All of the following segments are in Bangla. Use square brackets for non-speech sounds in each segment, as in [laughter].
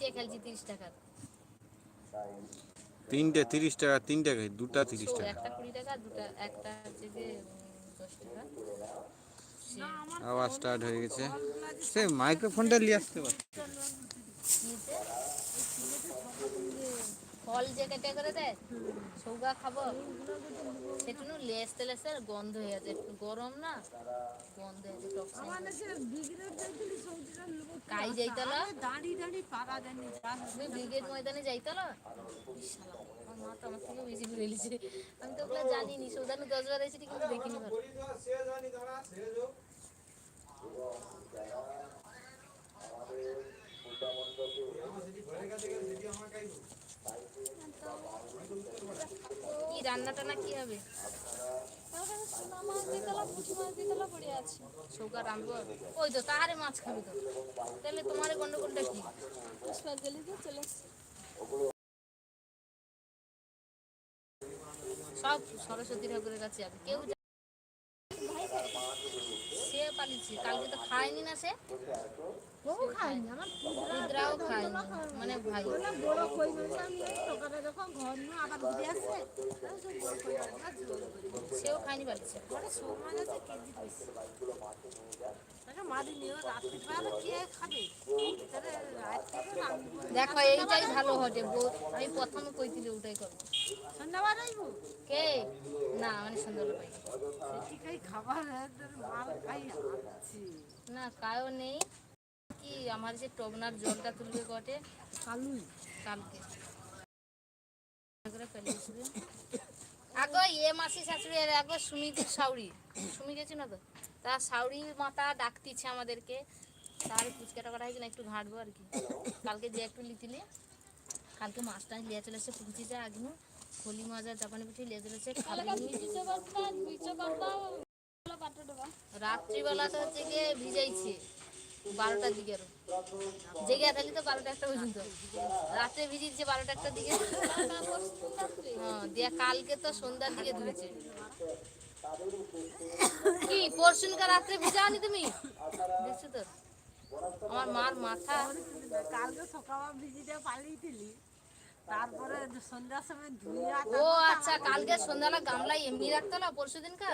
তিনটে খেলছি তিরিশ টাকার তিনটে তিরিশ টাকা তিনটে দুটা তিরিশ টাকা। একটা কুড়ি টাকা দুটা একটা হচ্ছে যে দশ টাকা। আওয়াজ স্টার্ট হয়ে গেছে। সে মাইক্রোফোনটা নিয়ে আসতে পার নিতে? ফল যে কেটে করে দেয় সৌগা খাব। সেটুকু লেসতে লেসতে গন্ধ হয়ে আছে একটু গরম না গন্ধ হয়ে আছে কাই যাইতলা? দাঁড়ি দাঁড়ি পারা জানি যা তুমি ব্রিগেড ময়দানে যাইতলা? আমার মা তো আমার থেকে বেশি ঘুরে এলিছে। আমি তো ওগুলো জানিনি সৌদানু দশবার এসেছি কিন্তু দেখিনি রান্না কি হবে? ওই তো মাছ তো। তাহলে গন্ডগোলটা কি? সব সরস্বতী ঠাকুরের কাছে যাবে। কেউ কালকে তো খায়নি না সে। বহু খাইনি আমার ক্ষুদ্রাও খায়নি। মানে ভাই বড় কই মাছ আমি এই দোকানে যখন ঘর নিয়ে আবার ঘুরে আসছে সেও খায়নি পালিয়েছে বড় সব মাছ আছে কেজি দেখো এইটাই ভালো হবে আমি প্রথমে কইছিল ওটাই করব আইবো কে? না মানে সন্ধ্যাবেলা পাই সেটিকাই খাবার মাল খাই না কায়ও নেই। কি আমার যে টগনার জলটা তুলবে কটে কালুই। কালকে। আগো এ মাসি শাশুড়ি আর আগো সুমিত সাউরি সুমি গেছি না তো? তা সাউরি মাতা ডাকতিছে আমাদেরকে। তার ফুচকাটা করা হয়েছে না একটু ঘাঁটবো আর কি। কালকে যে একটু লিতিলে কালকে মাছটা লিয়ে চলে এসে পুকুচি যা আগনু। খলি মাজা চাপানি পিঠে এসে খাবে। রাত্রিবেলা তো হচ্ছে গিয়ে ভিজাইছে বারোটার দিকে আরও। জেগে থাকলি তো বারোটা একটা পর্যন্ত। রাত্রে ভিজিয়েছে বারোটা একটা দিকে। হ্যাঁ দিয়া কালকে তো সন্ধ্যার দিকে ধুয়েছে কি পরশুনকার রাত্রে ভিজাওনি তুমি? দেখছ তো? আমার মার মাথা। কালকে সকাল ভিজিতে পালিয়েছিলি তারপরে সন্ধ্যার সময় ধুইয়া ও আচ্ছা কালকে সন্ধ্যাবেলা গামলায় এমনি রাখতো না পরশু দিনকা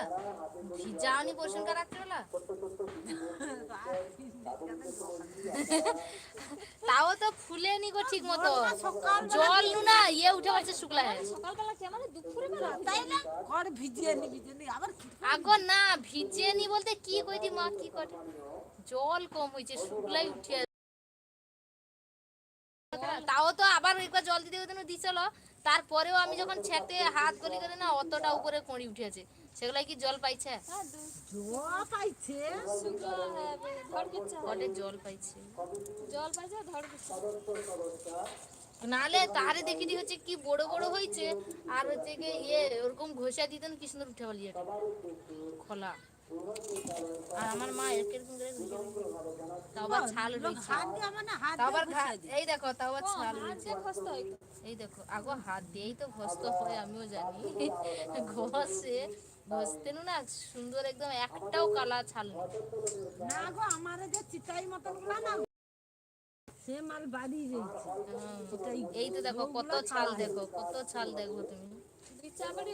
ভিজাওনি পরশুনকার রাত্রেবেলা? [laughs] তাও তো ফুলেনি গো ঠিক মতো। জল নু না ইয়ে উঠে গেছে শুকলা হয়ে সকালবেলা কে? মানে দুপুরে বেলা তাই না? ঘরে ভিজিয়ে নি ভিজিয়ে নি আবার কি- আগো না ভিজে নি বলতে কি কইতি মা কি করে জল কম হয়েছে শুকলাই উঠে তাও তো আবার একবার জল দিতে দিতে দিছিল তারপরেও আমি যখন ছেঁকতে হাত গলি করে না অতটা উপরে কড়ি উঠেছে। সেগুলাই কি জল পাইছে? জল পাইছে? শুকনো ধড় করছে জল পাইছে জল পাইছে নালে তারে দেখিটি হচ্ছে কি বড় বড় হয়েছে আর হচ্ছে কি ইয়ে ওরকম ঘষা দিতেন কি সুন্দর উঠে বলি খোলা। আর আমার মা এরকম করে তাও আবার ছাল রয়েছে। তাও আবার এই দেখো তাও আবার ছাল এই দেখো আগো হাত দিয়েই তো হয় আমিও জানি। [laughs] ঘষে ঘষতে না সুন্দর একদম একটাও কালা ছাল না গো আমার যে চিটাই মতন না সে মাল বাড়ি রয়েছে। এই তো দেখো কত ছাল দেখো কত ছাল দেখো তুমি। আমি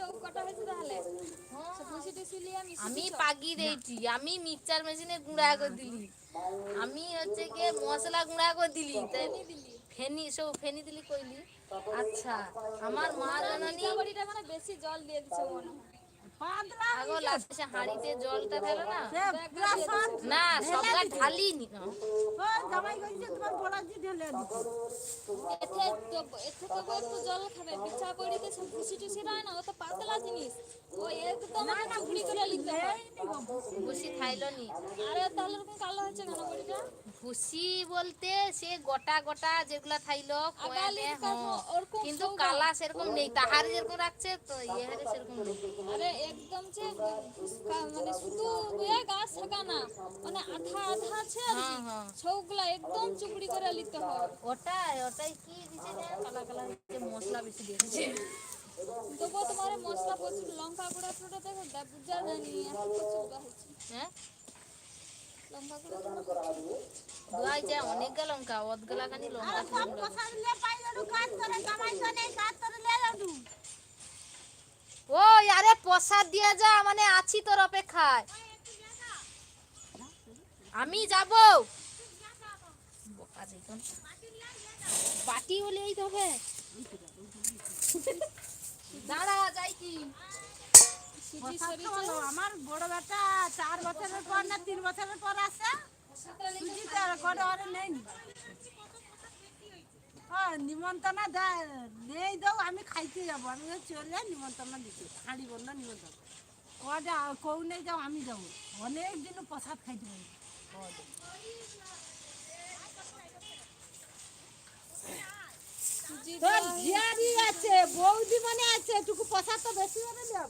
আমি পাগি দিয়েছি আমি মিক্সচার মেশিনে গুঁড়া করে দিলি। আমি হচ্ছে কি মশলা গুঁড়া করে দিলি তাই ফেনি সব ফেনি দিলি কইলি। আচ্ছা আমার মা জানানি মানে বেশি জল দিয়ে দিচ্ছে মনে হয়। আগো লাস্টে হাঁড়িতে জলটা দিল না। সে পুরা সব না সবটা ঢালি নি। জামাই কইছে তোমার বড়াজি ঢেলে এতে তো এতে তো একটু জল খাবে বিচাবাড়িতে সব খুশি টুসি রয় না ও তো পাতলা জিনিস। ও একদম চুপড়ি করে লিখতে হয়। ভুসি খাইলো নি। আরে তাহলে কালো হচ্ছে কেন বড়িটা? ভুসি বলতে সে গোটা গোটা যেগুলা থাইলো হ্যাঁ। কিন্তু কালা সেরকম নেই তাহার যেরকম রাখছে তো ইয়ে হারে সেরকম নেই। আরে একদম যে মানে শুধু ইয়ে গাছ থাকা না মানে আধা আধা আছে আর হ্যাঁ, হ্যাঁ। সবগুলা একদম চুপড়ি করে নিতে হয়। ওটাই ওটাই কি দিছে কালা কালা হচ্ছে মশলা বেশি দিয়ে দিছে তবুও তোমার মশলা প্রচুর লঙ্কা গুঁড়া টুড়া দেখো বুঝা জানি হ্যাঁ? দুয়াই যা অনেক লঙ্কা অত গেলা লঙ্কা ও আরে প্রসাদ দিয়ে যা মানে আছি তোর অপেক্ষায়। আমি যাব। বাটি হলেই তো হবে দাঁড়া যাই কি। আমার বড় বেটা চার বছরের পর না তিন বছরের পর আসে সুজিতে আর করে নেই। হ্যাঁ নিমন্ত্রণ দেয় নেই দাও আমি খাইতে যাব। আমি বলি, চলে নিমন্ত্রণ দিতে হাঁড়ি বন্ধ নিমন্ত্রণ কটা কৌ নেই যাও আমি যাব। অনেক দিন প্রসাদ খাইতে পারি। তোর ঝিয়ারি আছে বৌদি মানে আছে এটুকু প্রসাদ তো বেশি করে যাব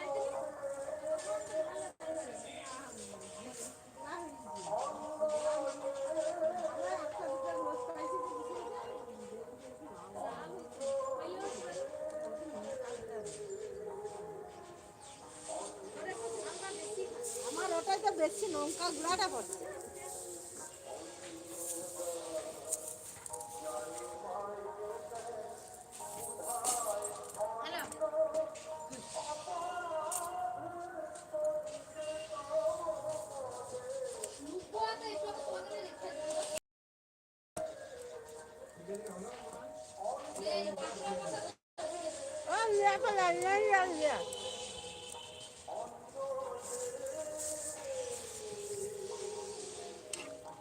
আমার ওটাই তো বেশি লঙ্কা গুঁড়াটা পড়ছে।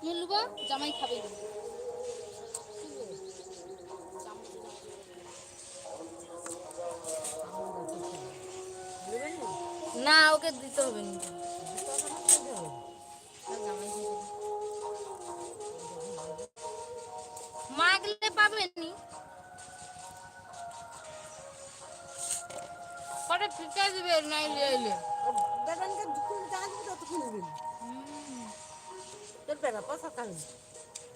মিলবো জামাই খাবে। না ওকে দিতে হবে না। ফিকে নাই যখন ততক্ষণ নেবেন তোর বেড়া পয়সা খাবেন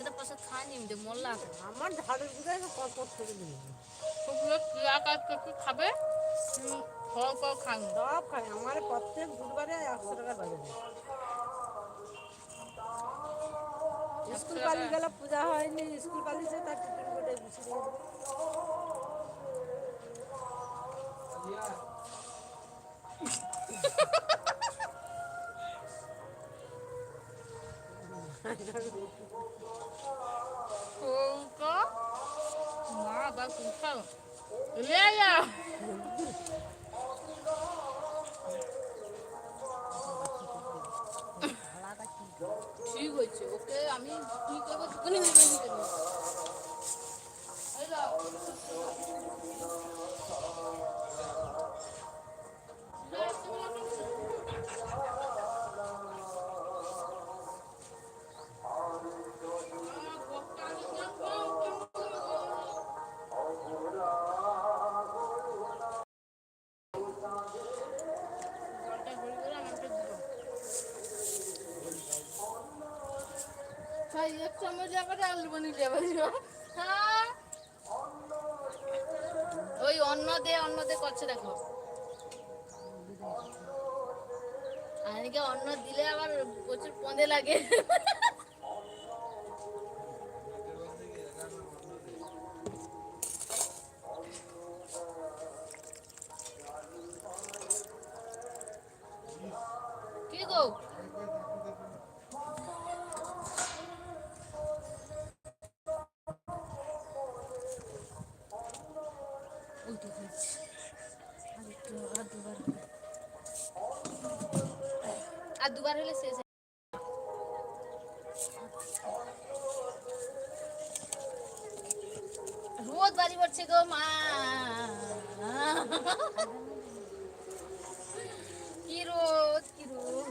এটা পয়সা খাইনি দে মোল্লা। আমার ঝাড়ের গুঁড়ায় কত থেকে দিবি? শুকনো ক্রিয়া কাজ করতে খাবে? হুম, ফল ফল খাবে সব খায় আমার প্রত্যেক বুধবারে একশো টাকা বাজে। স্কুল পালি গেলে পূজা হয়নি স্কুল পালিছে তার টিফিন করে গুছিয়ে দিয়ে দেবো। Fulka. Ma, ba fulka. Le ya. ঠিক হয়েছে ওকে আমি কি করব তোকে নিয়ে নিতে নিতে জলটা ওই অন্ন দে দে করছে দেখো। অন্ন দিলে আবার প্রচুর পঁদে লাগে। দুবার হলে শেষ রোদ বাড়ি পড়ছে গো মা। কি রোদ কি রোদ।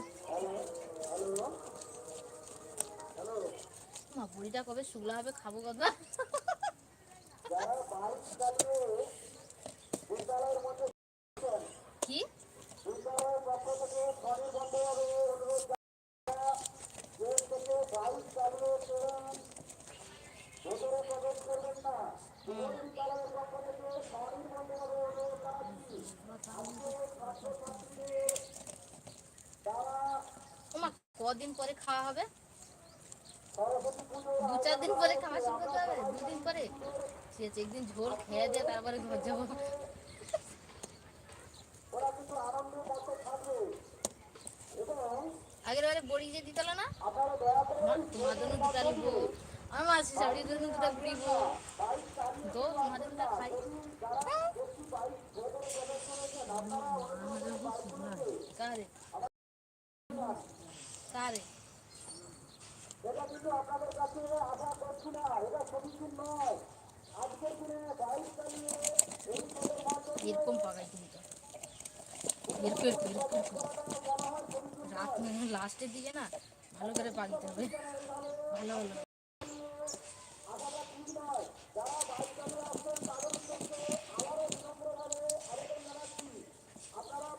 মা, বুড়িটা কবে শুকলা হবে খাব কথা? ঠিক একদিন ঝোল খেয়ে দিয়ে তারপরে ঘর যাব আগের বারে বড়ি যে দিতে হলো না তোমার জন্য দুটা নিবো আমার মাসি শাড়ির জন্য দুটা ঘুরিবো তো তোমাদের দুটা খাই কারে কারে এরকম পাকাই তুমি তো এরকম এরকম এরকম করে। রাত লাস্টের দিকে না, ভালো করে পাকিতে হবে। ভালো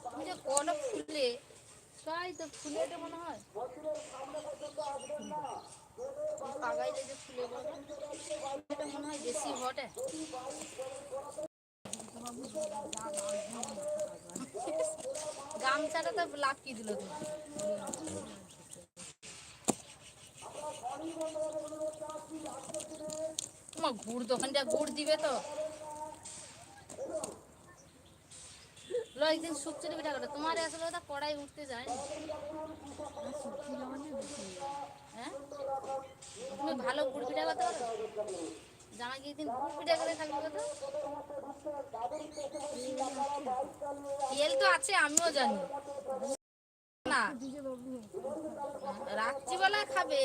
তুমি যে ফুলে তাই তো ফুলেটা মনে হয়। পাকাইলে যে ফুলে মনে হয় বেশি ঘটে গামছাটা তো লাভ কি দিল তুমি। তোমার গুড় দোকানটা গুড় দিবে তো। একদিন শুকচুরি পিঠা করে। তোমার আসলে ওটা কড়াই উঠতে যায়। হ্যাঁ? তুমি ভালো গুড় পিঠা করতে পারো? জামা কি একদিন গুড় পিঠা করে থাকবে কত তেল তো আছে, আমিও জানি। না রাত্রি বেলা খাবে।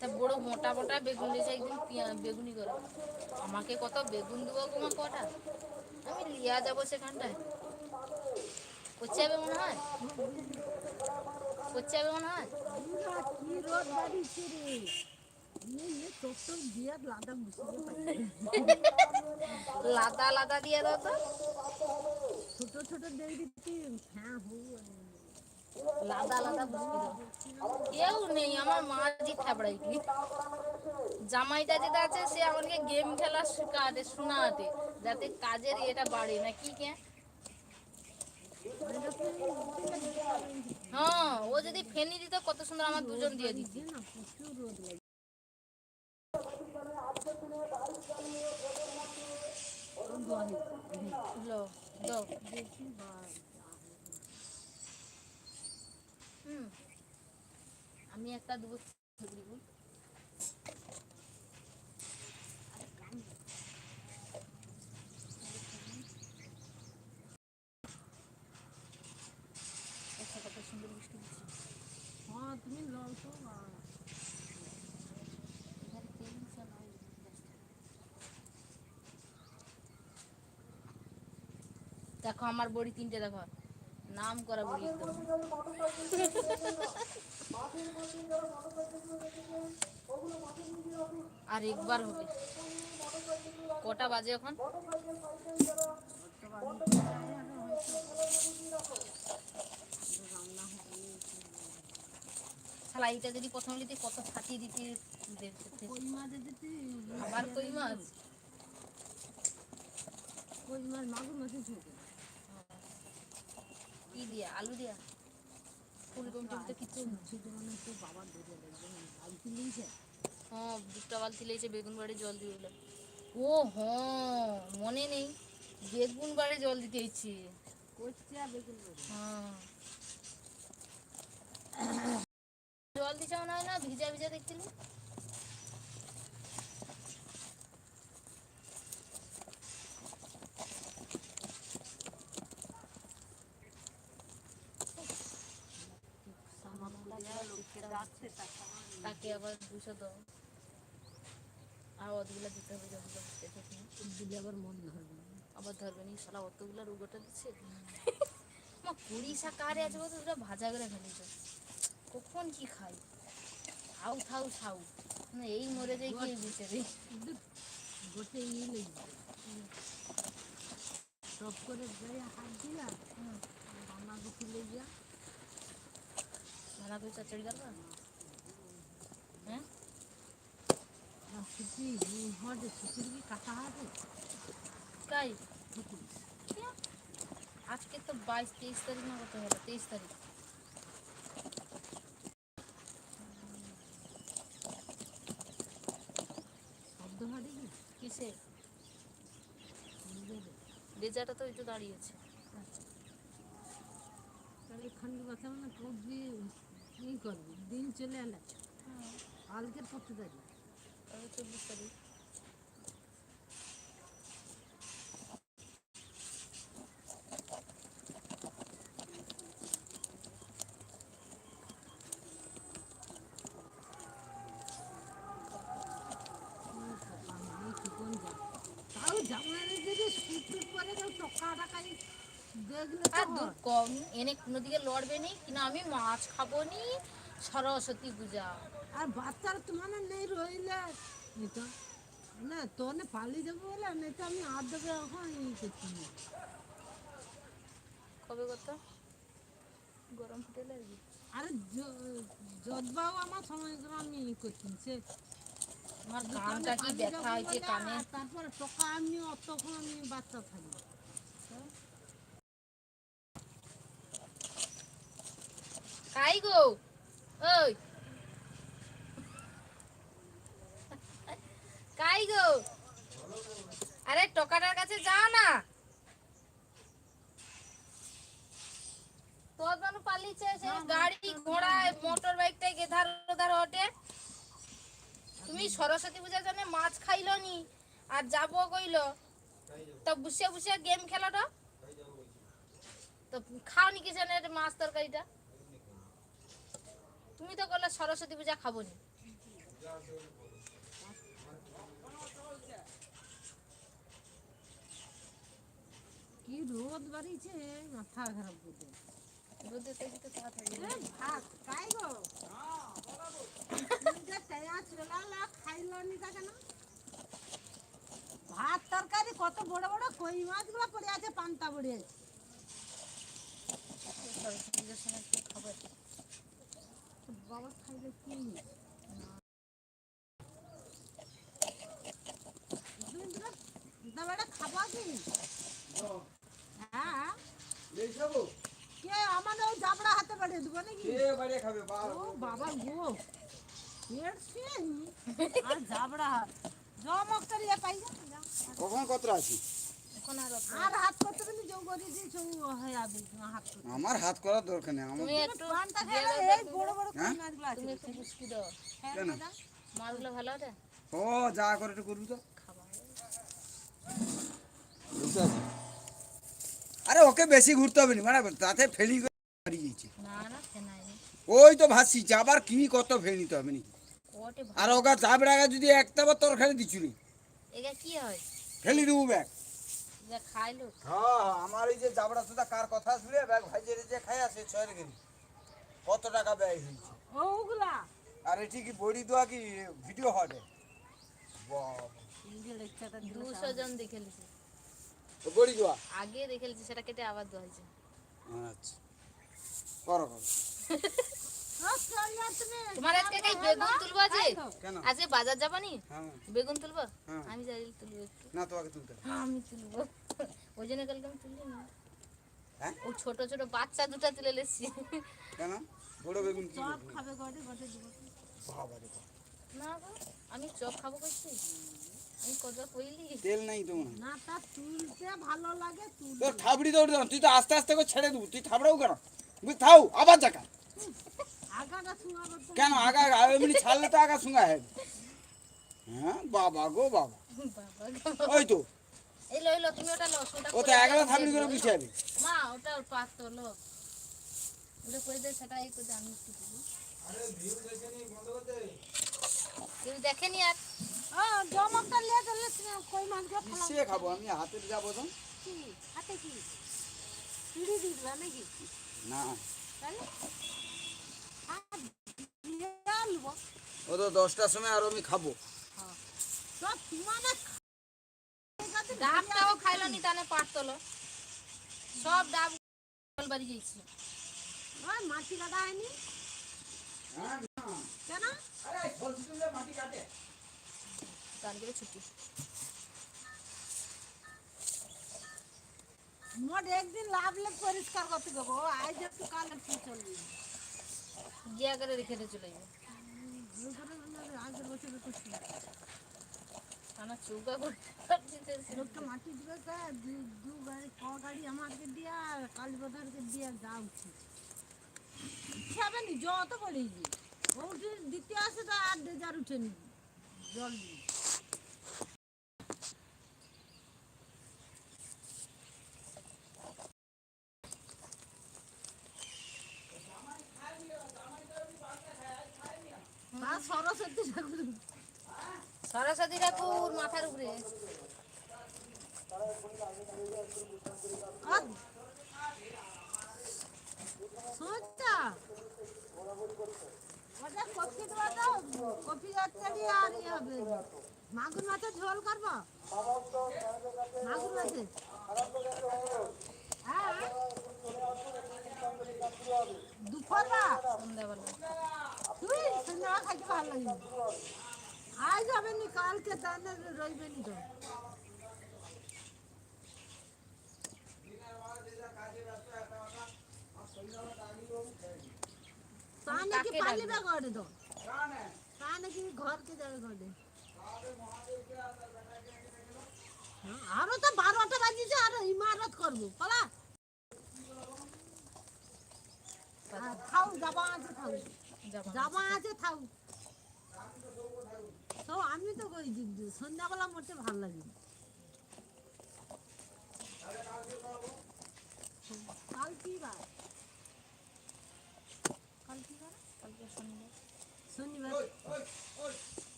তা বড় মোটা মোটা বেগুন দিয়েছে একদিন বেগুনি করে। আমাকে কত বেগুন দেবো তোমার কটা? আমি লিয়া যাব সেখানটায়। করছে যাবে মনে হয়? করছে যাবে মনে হয়? কি রোদ লাদা লাদা দিয়ে দাও তো। ছোট ছোট দিয়ে দিচ্ছি হ্যাঁ হু লাদা লাদা কেউ নেই আমার মা জি থাবড়াই জামাইটা যেটা আছে সে আমাকে গেম খেলা শেখাতে শোনাতে যাতে কাজের এটা বাড়ে না কি কে? হ্যাঁ ও যদি ফেনি দিত কত সুন্দর আমার দুজন দিয়ে দিত না প্রচুর রোদ লাগে লো দাও হুম আমি একটা দেবো ঝুগড়ি আচ্ছা কত সুন্দর মিষ্টি দিচ্ছি হ্যাঁ তুমি লও তো আর এখানে তেল মিশা নয় দেখো আমার বড়ি তিনটে দেখো। নাম করা বড়ি একদম আর একবার হবে। কটা বাজে এখন? শালা যদি প্রথম দিতে কত ফাটিয়ে দিতে আবার কই মাছ? কই মাছ? মাগুর মাছের কি দিয়া আলু দিয়া। ফুলকপি টপি তো কিচ্ছু না ছোট মানে তো বাবা দেখবেন হ্যাঁ দুটা বালতি লেগেছে বেগুন বাড়ি জল দিয়ে দিল ও হ্যাঁ মনে নেই। বেগুন বাড়ি জল দিতে ইচ্ছে। বেগুন হ্যাঁ। জল দিছে মনে না ভিজা ভিজা দেখছিলি তাকে আবার দুশো দাও। আর অতগুলো দিতে হবে যতগুলো দিতে দিলে আবার মন ধরবে আবার ধরবে নি। শালা অতগুলো রুগোটা দিচ্ছে। মা কুড়ি শাক কারে আছে বলতো? ওটা ভাজা করে ফেলেছে কখন কি খাই? খাও খাও খাও। না এই মরে যাই কি বিচারি গোটে ই লেগে সব করে গায়ে হাত দিয়া আমাকে ছুটির কি কাটা হবে তাই? আজকে তো বাইশ তেইশ তারিখ না কত হলো? তেইশ তারিখ। কিসে রেজাটা তো ওই তো দাঁড়িয়েছে তাহলে খান্ডি কথা মানে ই করবি? দিন চলে এলে। কালকের তারিখ তবে চব্বিশ তারিখ আমি ঠিকন যা তাও জামাইয়ের যদি সুট পরে কেউ টকা টাকাই দেখলে তো আর দূর হয়। কম এনে কোনো দিকে লড়বে নি কিনা আমি মাছ খাব নি? সরস্বতী পূজা। আর বাচ্চার তোমার নেই রইলে। না তোনে পালি দেবো বলে না তো আমি আর দেবে এখন ই করছি। কবে কত গরম ফুটেলে আর কি। আরে যদবাও আমার সময় করে আমি ই করছি সে আমার কানটা কি ব্যথা হয়েছে কানে? তারপরে টাকা আমি অতক্ষণ আমি বাচ্চা থাকব। কাই গো ওই কাই গো আরে টকাটার কাছে যাও না তোর মানুষ পালিয়েছে সে গাড়ি ঘোড়া মোটর বাইকটাই গেধার ওধার হটে তুমি সরস্বতী পূজার জন্য মাছ খাইলো নি আর যাব কইলো তো বুসে বুসে গেম খেলাটা তো খাও নি কিছু মাছ তরকারিটা তুমি তো বললে সরস্বতী পূজা খাব নি কি রোদ বাড়িছে মাথা খারাপ করতে রোদে তো তাড়াতাড়ি ভাত খাই গো। খাইলো নি কেন? ভাত তরকারি কত বড় বড় কই মাছগুলো পড়ে আছে পান্তা পড়ে আছে। সরস্বতী পূজার সময় একটু খাব তো কি কি হ্যাঁ কে আমার ওই জাবড়া হাতে বাড়িয়ে দেবো নাকি আর জাবড়া হাত জমক পাই। কখন কত আছে আমার হাত করার দরকার নেই আমার একটু পানটা দিয়ে খেলে দাও এই বড় বড় হ্যাঁ? মাছগুলো হ্যাঁ? ভালো ও যা করে একটু করবি তো। আরে ওকে বেশি ঘুরতে হবে না মানে তাতে ফেলি করে গেছে। না না ফেনাইনি ওই তো ভাসছি আবার কি কত ফেলে নিতে হবে নাকি আর ওগা চাপড়ে আগে যদি একটা বার তরকারি দিচ্ছিলি এটা কি ফেলি দেবো ব্যাগ। যা খাইলো হ্যাঁ হ্যাঁ আমার এই যে জাবড়া সুদা কার কথা শুনে ব্যাগ ভাইজের যে খাই আছে ছয়ের গেলি। কত টাকা ব্যয় হয়েছে? ওগুলা। আর এটি কি বড়ি দেওয়া কি ভিডিও ইচ্ছাটা দুশো জন দেখে লিছি বড়ি দেওয়া আগে দেখে লিছি সেটা কেটে আবার হয়েছে। আচ্ছা। করো করো। [laughs] তোমার আজকে কই বেগুন তুলবো আছে কেন? আজকে বাজার যাবানি? হ্যাঁ। বেগুন তুলবো? হ্যাঁ। আমি যাই তুলবো একটু। না তোমাকে তুলতে হবে। আমি তুলবো। ওই জন্য কালকে আমি তুলি না হ্যাঁ? ও ছোট ছোট বাচ্চা দুটো তুলে লেছি। কেন? বড় বেগুন কি চপ খাবে গড়ে গড়ে দিব। বাবা। রে না গো আমি চপ খাব কইছি। আমি কত কইলি? তেল নাই তো না তা তুলতে ভালো লাগে তুল তোর থাবড়ি দৌড় দাও তুই তো আস্তে আস্তে করে ছেড়ে দেবো। তুই থাবড়াও কেন? বুঝ থাও আবার জাকা করতে [laughs] কেন আগা এমনি ছাড়লে তো আগা শুঙ্গা হবে হ্যাঁ বাবা গো বাবা। বাবা ওই তো। এই লো তুমি ওটা ও তো থাবড়ি করে যাবে মা ওটা ওর পাত তো লো। ওটা করে দে সেটা এই করে আমি একটু দিবি। কেউ দেখেনি আর? জমকটা দিলে কই খাব আমি? হাতে যাব তো। কি? হাতে কি? পিড়ি দিবা নাকি? না। তাহলে? ও তো দশটার সময় আর আমি খাব। ডাবটাও খাইলো নি তাহলে পারতলো সব ডাব বাড়ি গেছি। মাটি কাটা হয়নি? কেন? গান করে ছুটি। মোট একদিন লাভ লেগ পরিষ্কার করতে দেবো। আজ একটু কাল চলবে গিয়া করে রেখে চলে যাবে। আমার চৌকা করে লোকটা মাটি দিবে তা দু- গাড়ি ক গাড়ি আমাকে দিয়া কালীপথারকে দিয়া যা উঠি যত পড়েছি ও দ্বিতীয় দিতে আসে তো আর ডেজার উঠেনি। জল দিয়ে মা সরস্বতী ঠাকুর সরস্বতী ঠাকুর মাথার উপরে। ইয়ে মাগুর মাছের ঝোল করব? মাগুর মাছের। হ্যাঁ। দুপুরবা সন্ধ্যাবেলা। তুই সন্ধ্যা খাইতে ভালো লাগবে আজ যাবে নি কালকে তাহলে রইবে নি তো। তাহলে কি পালিবে ঘরে তো? তাহলে কি ঘরকে যাবে ঘরে? হ্যাঁ, আরও তো বারোটা বাজিছে আর ইমারত করব পালা। হ্যাঁ, খাও যাবা আছে খাও যাবা আছে। থাক তো আমি তো কই দিক দিই সন্ধ্যাবেলা মোটে ভালো লাগে কাল কি বার? কাল কি বার? কালকে সন্ধ্যা শনিবার।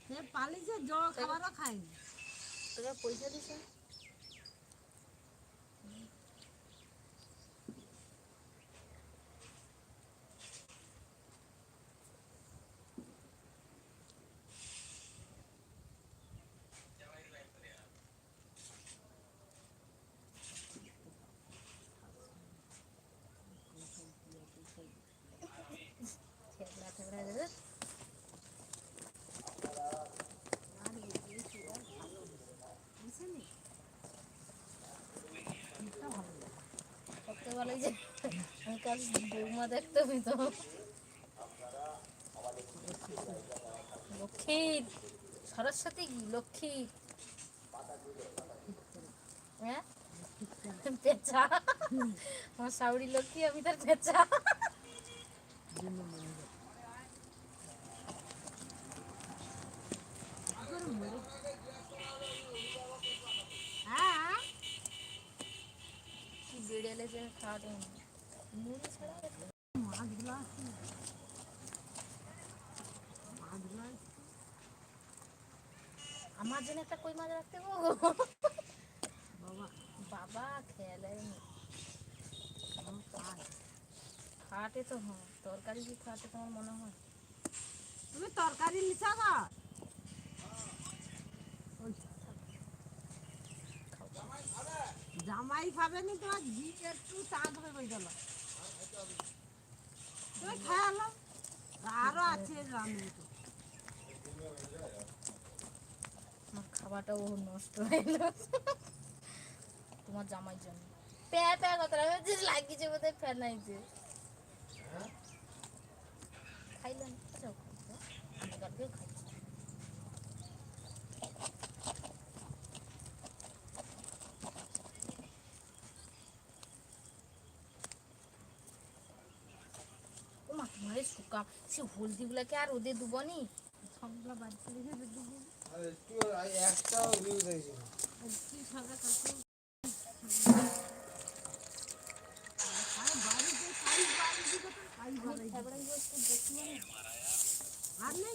সে পালিছে জল খাবারও খায়নি পয়সা দিছে সরস্বতী লক্ষ্মী। হ্যাঁ? পেঁচা। আমার সাউরি লক্ষ্মী আমি তার পেঁচা। কি বেড়েলে যে খাওয়াটা মুড়ি ছাড়া খেতে। মাছগুলো আছে মাছগুলো আছে আমার জন্য একটা কই মাছ রাখতে গো বাবা বাবা খেয়ালে আমার পায়। খাটে তো হ্যাঁ তরকারি কি খাটে তোমার মনে হয় তুমি তরকারি লিখা গা জামাই খাবে নি তোমার ঘি একটু চা ধরে বই গেল তুমি খায়ালো আরও আছে রান্না তো আমার খাবারটা ও নষ্ট হয়ে গেল। তোমার জামাই জন্য। প্যা প্যা কথা লাগিয়েছে বোধহয় ফ্যান আইছে খাইলেন যাও খাইতে আমি কালকেও খাইছি ও মা তোমার এই শুকাম সে হলদিগুলাকে আর ওদের দুবনি সবগুলো বাড়ি চলে যাবে দুপুর একটু একটাও ভিউ দেখছি কি সাদা কাকু? আরে বাড়িতে সাইজ বাড়ি দিকে তো সাইজ বাড়ি একবার একটু দেখি। আর নেই?